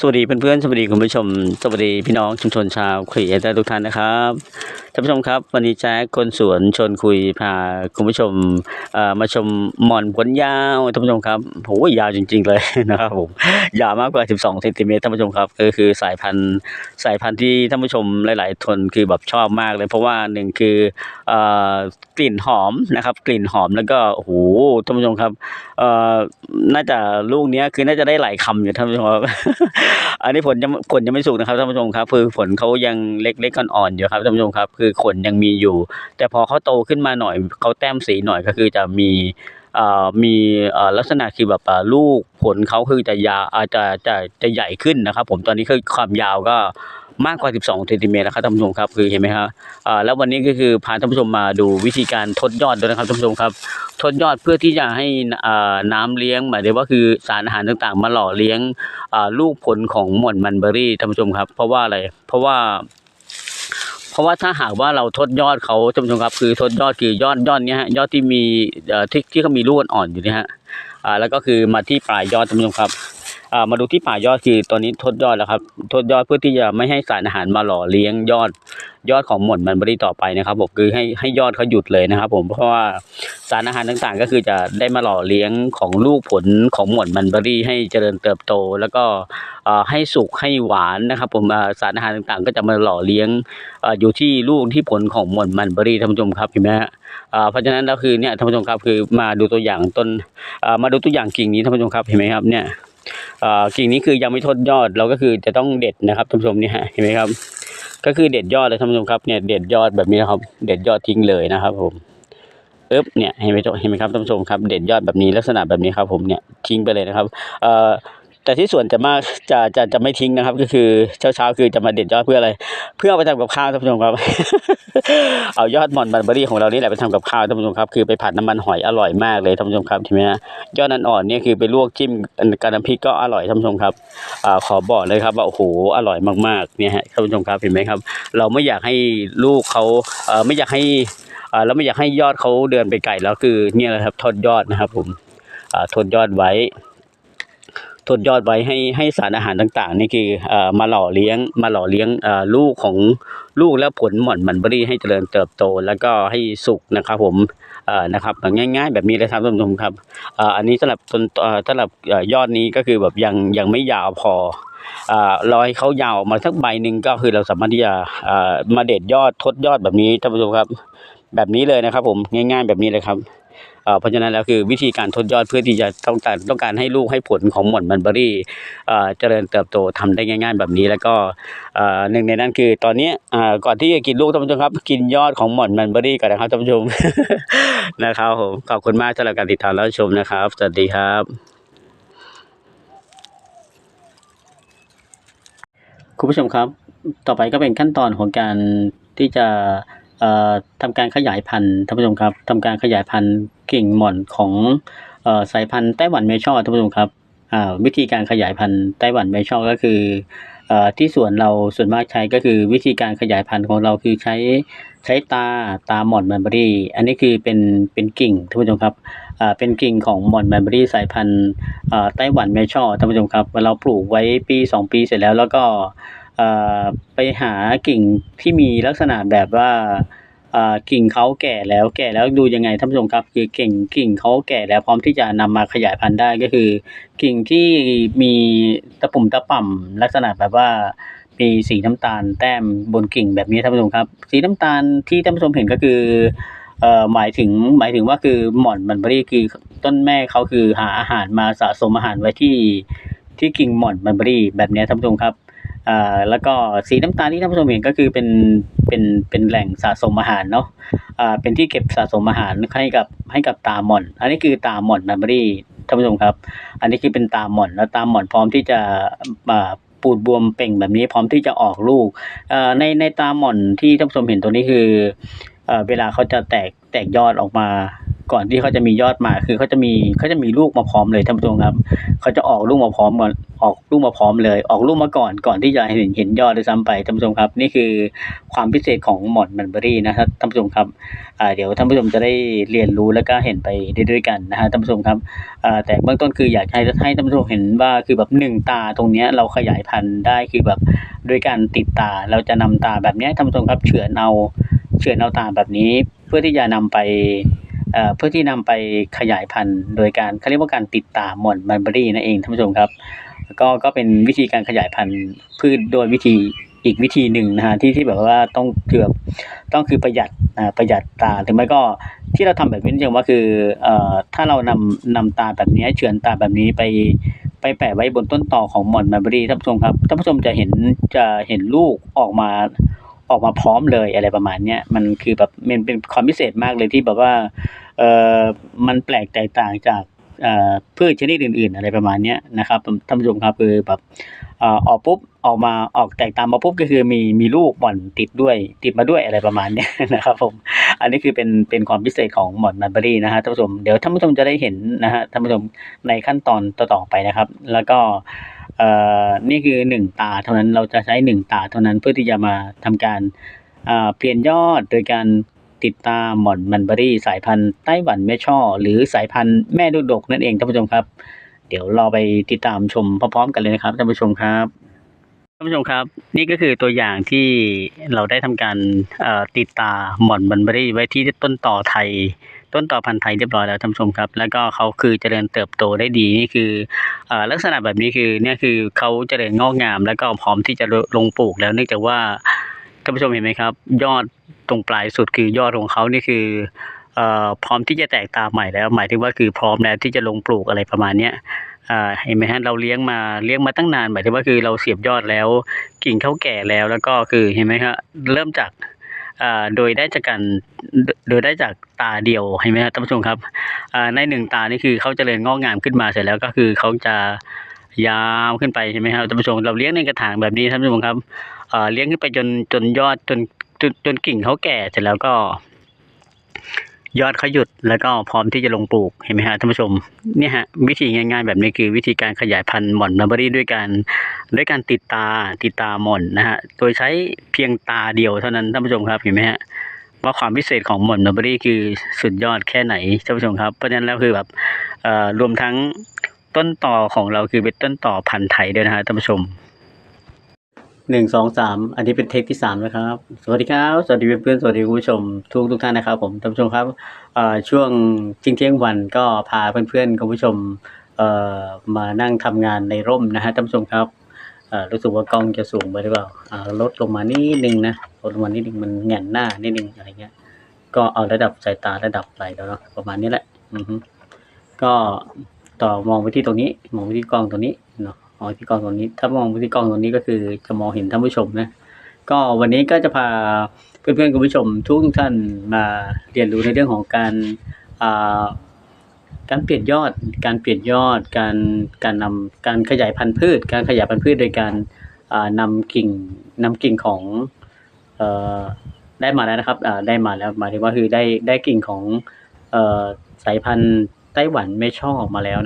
สวัสดีเพื่อนๆ สวัสดีคุณผู้ชม สวัสดีพี่น้องชุมชนชาวครีเอเตอร์ทุกท่านนะครับท่านผู้ชมครับ วันนี้แจ๊คคนสวนชวนคุยพาคุณผู้ชมมาชมหมอนผลยาวท่านผู้ชมครับโหยาวจริง ๆเลยนะครับผมยาวมากกว่า 12เซนติเมตรท่านผู้ชมครับก็คือสายพันธุ์สายพันธุ์ที่ท่านผู้ชมหลายๆคนคือแบบชอบมากเลย เพราะว่าหนึ่งคืออกลิ่นหอมนะครับ กลิ่นหอมแล้วก็โอ้โหท่านผู้ชมครับน่าจะลูกนี้คือน่าจะได้หลายคำอยู่ท่านผู้ชมครับอันนี้ผลยังผลยังไม่สุกนะครับท่านผู้ชมครับ คือผลเขายังเล็กๆอ่อนๆอยู่ครับท่านผู้ชมครับ คือขนยังมีอยู่ แต่พอเขาโตขึ้นมาหน่อยเขาแต้มสีหน่อยก็คือจะมีอ่อมีอ่อลักษณะคือแบบลูกผลเขาคือจะยาวอาจจะจะจะใหญ่ขึ้นนะครับ ผมตอนนี้คือความยาวก็ มากกว่า 12เซนติเมตรนะครับท่านผู้ชมครับคือเห็นไหมครับแล้ววันนี้ก็คือพาท่านผู้ชมมาดูวิธีการทดยอดด้วยนะครับท่านผู้ชมครับ ทดยอดเพื่อที่จะให้น้ำเลี้ยงหมายถึงว่าคือสารอาหารต่างๆ มาหล่อเลี้ยงลูกผลของหม่อนมันเบอรี่ท่านผู้ชมครับ เพราะว่าอะไรเพราะว่าเพราะว่าถ้าหากว่าเราทดยอดเขาท่านผู้ชมครับคือทดยอดคือยอดยอดเนี้ยฮะยอดที่มีที่ที่เขามีลูกอ่อนอยู่นี่ฮะอ่าแล้วก็คือมาที่ปลายยอดท่านผู้ชมครับ มาดูที่ปลายอดคือตอนนี้ทดยอดแล้วครับทดยอดเพื่อที่จะไม่ให้สารอาหารมาหล่อเลี้ยงยอดยอดของหม่อนมันบอรี่ต่อไปนะครับผมคือให้ให้ยอดเขาหยุดเลยนะครับ ผมเพราะว่าสารอาหารต่างๆ ก็คือจะได้มาหล่อเลี้ยงของลูกผลของหม่อนมันบรีให้เจริญเติบโต แล้วก็ให้สุกให้หวานนะครับ ผมสารอาหารต่างๆ ก็จะมาหล่อเลี้ยงออยู่ที่ลูกที่ผลของหม่อนมันบรีท่านผู้ชมครับเห็นไหมฮะเพราะฉะนั้นแล้วคือเนี่ยท่านผู้ชมครับคือมาดูตัวอย่างต้นมาดูตัวอย่างกิ่งนี้ท่านผู้ชมครับเห็นไหมครับเนี่ย กิ่งนี้คือยังไม่ทดยอดเราก็คือจะต้องเด็ดนะครับท่านผู้ชมนี่ฮะเห็นไหมครับ ก็คือเด็ดยอดเลยท่านผู้ชมครับเนี่ยเด็ดยอดแบบนี้นะครับ เด็ดยอดทิ้งเลยนะครับ ผมปึ๊บเนี่ยเห็นไหมเห็นไหมครับท่านผู้ชมครับ เด็ดยอดแบบนี้ลักษณะแบบนี้ครับ ผมเนี่ยทิ้งไปเลยนะครับเอ่อแต่ที่ส่วนจะมากจะจะจะไม่ทิ้งนะครับ ก็คือเช้าเช้าๆคือจะมาเด็ดยอดเพื่ออะไร เพื่อเอาไปทำกับข้าวท่านผู้ชมครับ เอายอดหมอนบันเบอรี่ของเรานี่แหละไปทำกับข้าวท่านผู้ชมครับคือไปผัดน้ำมันหอยอร่อยมากเลยท่านผู้ชมครับทีนี้ยอดนันอ่อนเนี่ยคือไปลวกจิ้มกับน้ำพริกก็อร่อยท่านผู้ชมครับอ่าขอบอกเลยครับว่าโอ้โหอร่อยมากๆเนี่ยฮะท่านผู้ชมครับเห็นไหมครับ เราไม่อยากให้ลูกเขาเอ่อไม่อยากให้อ่าเราไม่อยากให้ยอดเขาเดินไปไกลแล้วคือเนี่ยแหละครับทอดยอดนะครับผมอ่าทดยอดไว้ ทดยอดไว้ให้ให้สารอาหารต่างๆ นี่คือมาหล่อเลี้ยงมาหล่อเลี้ยงลูกของลูกและผลหม่อนมันเบอรี่ให้เจริญเติบโต แล้วก็ให้สุกนะครับผมนะครับง่ายๆ แบบนี้เลยครับท่านผู้ชมครับอ,อันนี้สำหรับต้นสำหรับยอดนี้ก็คือแบบยังยังไม่ยาวพออ่ารอให้เขายาวมาสักใบหนึ่งก็คือเราสามารถที่จะมาเด็ดยอดทดยอดแบบนี้ท่านผู้ชมครับ แบบนี้เลยนะครับผมง่าย ๆ แบบนี้เลยครับ เพราะฉะนั้นแล้วคือวิธีการทดยอดเพื่อที่จะต้องการต้องการให้ลูกให้ผลของหม่อนมันเบอรี่เจริญเติบโตทำได้ง่าย ๆ แบบนี้แล้วก็หนึ่งในนั้นคือตอนนี้ก่อนที่จะกินลูกท่านผู้ชมครับ กินยอดของหม่อนมันเบอรี่ก่อนนะครับท่านผู้ชมนะครับผมขอบคุณมากสำหรับการติดตามและชมนะครับสวัสดีครับคุณผู้ชมครับ ต่อไปก็เป็นขั้นตอนของการที่จะ ทำการขยายพันธุ์ท่านผู้ชมครับทำการขยายพันธุ์กิ่งหม่อนของออสายพันธุ์ไต้หวันเมชอท่านผู้ชมครับวิธีการขยายพันธุ์ไต้หวันเมชอก็คืออที่สวนเราส่วนมากใช้ก็คือวิธีการขยายพันธุ์ของเราคือใช้ใช้ตาตาหม่อนแมนเบอรี่ อันนี้คือเป็นเป็นกิ่งท่านผู้ชมครับอ่าเป็นกิ่งของหม่อนแมนเบอรี่สายพันธุ์ไต้หวันเมชอท่านผู้ชมครับเราปลูกไว้ปีสองปีเสร็จแล้วแล้วก็ ไปหากิ่งที่มีลักษณะแบบว่ากิ่งเขาแก่แล้วแก่แล้วดูยังไงท่านผู้ชมครับ คือกิ่งกิ่งเขาแก่แล้วพร้อมที่จะนำมาขยายพันธุ์ได้ก็คือ กิ่งที่มีตะปุ่มตะป่ำลักษณะแบบว่ามีสีน้ำตาลแต้มบนกิ่งแบบนี้ท่านผู้ชมครับ สีน้ำตาลที่ท่านผู้ชมเห็นก็คือเอ่อหมายถึงหมายถึงว่าคือหม่อนมันเบอรี่คือต้นแม่เขาคือหาอาหารมาสะสมอาหารไว้ที่ที่กิ่งหม่อนมันเบอรี่แบบนี้ท่านผู้ชมครับ อ่าแล้วก็สีน้ำตาลที่ท่านผู้ชมเห็นก็คือเป็นเป็นเป็นแหล่งสะสมอาหารเนาะอ่าเป็นที่เก็บสะสมอาหารให้กับให้กับตาหม่อน อันนี้คือตาหม่อนแมมเบอรี่ท่านผู้ชมครับ อันนี้คือเป็นตาหม่อนแล้วตาหม่อนพร้อมที่จะอ่าปูดบวมเป่งแบบนี้พร้อมที่จะออกลูกในในตาหม่อนที่ท่านผู้ชมเห็นตัวนี้คือเวลาเขาจะแตกแตกยอดออกมา ก่อนที่เขาจะมียอดมาคือเขาจะมีเขาจะมีลูกมาพร้อมเลยท่านผู้ชมครับเขาจะออกลูกมาพร้อมก่อนออกลูกมาพร้อมเลย ออกลูกมาก่อนก่อนที่จะเห็นเห็นยอดด้วยซ้ำไปท่านผู้ชมครับ นี่คือความพิเศษของหมอนมันเบอรี่นะครับท่านผู้ชมครับอ่าเดี๋ยวท่านผู้ชมจะได้เรียนรู้แล้วก็เห็นไปด้วยกันนะฮะท่านผู้ชมครับอ่าแต่เบื้องต้นคืออยากให้ให้ท่านผู้ชมเห็นว่าคือแบบหนึ่งตาตรงเนี้ยเราขยายพันธุ์ได้คือแบบด้วยการติดตาเราจะนำตาแบบนี้ท่านผู้ชมครับเฉือนเอาเฉือนเอาตาแบบนี้ เพื่อที่จะนำไป เพื่อที่นำไปขยายพันธุ์ โดยการเขาเรียกว่าการติดตาหม่อนมันเบอรี่นั่นเองท่านผู้ชมครับ ก็ก็เป็นวิธีการขยายพันธุ์พืชโดยวิธีอีกวิธีหนึ่งนะฮะที่ที่แบบว่าต้องเกือบต้องคือประหยัดประหยัดตาหรือไม่ก็ที่เราทำแบบนี้อย่างว่าคือเอ่อถ้าเรานำนำตาแบบนี้เฉือนตาแบบนี้ไปไปแปะไว้บนต้นตอของหม่อนมันเบอรี่ท่านผู้ชมครับท่านผู้ชมจะเห็นจะเห็นลูกออกมาออกมาพร้อมเลยอะไรประมาณเนี้ยมันคือแบบมันเป็นความพิเศษมากเลยที่แบบว่า มันแปลกแตกต่างจากเอ่อพืชชนิดอื่น ๆ อะไรประมาณนี้นะครับท่านผู้ชมครับคือแบบเอ่อออกปุ๊บออกมาออกแตกตามมาปุ๊บก็คือมีมีลูกหม่อนติดด้วยติดมาด้วยอะไรประมาณนี้นะครับผมอันนี้คือเป็นเป็นความพิเศษของหม่อนมันเบอรี่นะฮะท่านผู้ชมเดี๋ยวท่านผู้ชมจะได้เห็นนะฮะท่านผู้ชมในขั้นตอนต่อๆไปนะครับ แล้วก็เอ่อนี่คือหนึ่งตาเท่านั้นเราจะใช้หนึ่งตาเท่านั้นเพื่อที่จะมาทำการอ่าเปลี่ยนยอดโดยการ ติดตามหม่อนมันเบอรี่สายพันธุ์ไต้หวันแม่ช่อ หรือสายพันธุ์แม่ลูดกนั่นเองท่านผู้ชมครับ เดี๋ยวเราไปติดตามชมพร้อมๆกันเลยนะครับท่านผู้ชมครับท่านผู้ชมครับ นี่ก็คือตัวอย่างที่เราได้ทำการติดตาหม่อนมันเบอรี่ไว้ที่ต้นต่อไทย ต้นต่อพันธุ์ไทยเรียบร้อยแล้วท่านผู้ชมครับ แล้วก็เขาคือเจริญเติบโตได้ดีนี่คืออลักษณะแบบนี้คือเนี่ยคือเขาเจริญงอกงาม แล้วก็พร้อมที่จะลงปลูกแล้วเนื่องจากว่า ท่านผู้ชมเห็นไหมครับ ยอดตรงปลายสุดคือยอดของเขานี่คือเอ่อพร้อมที่จะแตกตาใหม่แล้ว หมายถึงว่าคือพร้อมแล้วที่จะลงปลูกอะไรประมาณเนี้ยเห็นไหมฮะเราเลี้ยงมาเลี้ยงมาตั้งนานหมายถึงว่าคือเราเสียบยอดแล้ว กิ่งเขาแก่แล้วแล้วก็คือเห็นไหมครับเริ่มจากอ่าโดยได้จากการโดยได้จากตาเดียวเห็นไหมครับท่านผู้ชมครับในหนึ่งตานี่คือเขาจเจริญงอกงามขึ้นมาเสร็จแล้วก็คือเขาจะยาวขึ้นไปใช่ไหมครับท่านผู้ชมเราเลี้ยงในกระถางแบบนี้ท่านผู้ชมครับ เอ่อเลี้ยงขึ้นไปจนจนยอดจนจนจนกิ่งเขาแก่เสร็จแล้วก็ ยอดเขาหยุดแล้วก็พร้อมที่จะลงปลูกเห็นไหมฮะท่านผู้ชมเนี่ยฮะวิธีง่ายๆแบบนี้คือวิธีการขยายพันธุ์หม่อนมัลเบรี่ด้วยการด้วยการติดตาติดตาหม่อนนะฮะโดยใช้เพียงตาเดียวเท่านั้นท่านผู้ชมครับเห็นไหมฮะว่าความพิเศษของหม่อนมัลเบรี่คือสุดยอดแค่ไหนท่านผู้ชมครับเพราะฉะนั้นแล้วคือแบบเอ่อรวมทั้งต้นต่อของเราคือเป็นต้นต่อพันธุ์ไทยด้วยนะฮะท่านผู้ชม หนึ่งสองสามอันนี้เป็นเทคที่สามนะครับ สวัสดีครับ สวัสดีเพื่อนๆสวัสดีคุณผู้ชมทุกทุกท่านนะครับ ผมท่านผู้ชมครับช่วงเที่ยงเที่ยงวันก็พาเพื่อนๆคุณผู้ชมมานั่งทำงานในร่มนะฮะท่านผู้ชมครับรู้สึกว่ากล้องจะสูงไปหรือเปล่าลดลงมานิดนึงนะลดลงมานิดนึงมันแงนหน้านิดนึงอะไรเงี้ย ก็เอาระดับสายตาระดับไหลแล้วเนาะประมาณนี้แหละอืก็ต่อมองไปที่ตรงนี้มองไปที่กล้องตรงนี้เนาะ มองไปที่กล้องตรงนี้ ถ้ามองไปที่กล้องตรงนี้ก็คือจะมองเห็นท่านผู้ชมนะ ก็วันนี้ก็จะพาเพื่อนๆคุณผู้ชมทุกท่านมาเรียนรู้ในเรื่องของการการเปลี่ยนยอด การเปลี่ยนยอด การการนำการขยายพันธุ์พืช การขยายพันธุ์พืชโดยการอ่านำกิ่งนำกิ่งของอได้มาแล้วนะครับได้มาแล้วหมายถึงว่าคือได้ได้กิ่งของออสายพันธุ์ไต้หวันไม่ชอออกมาแล้วนะ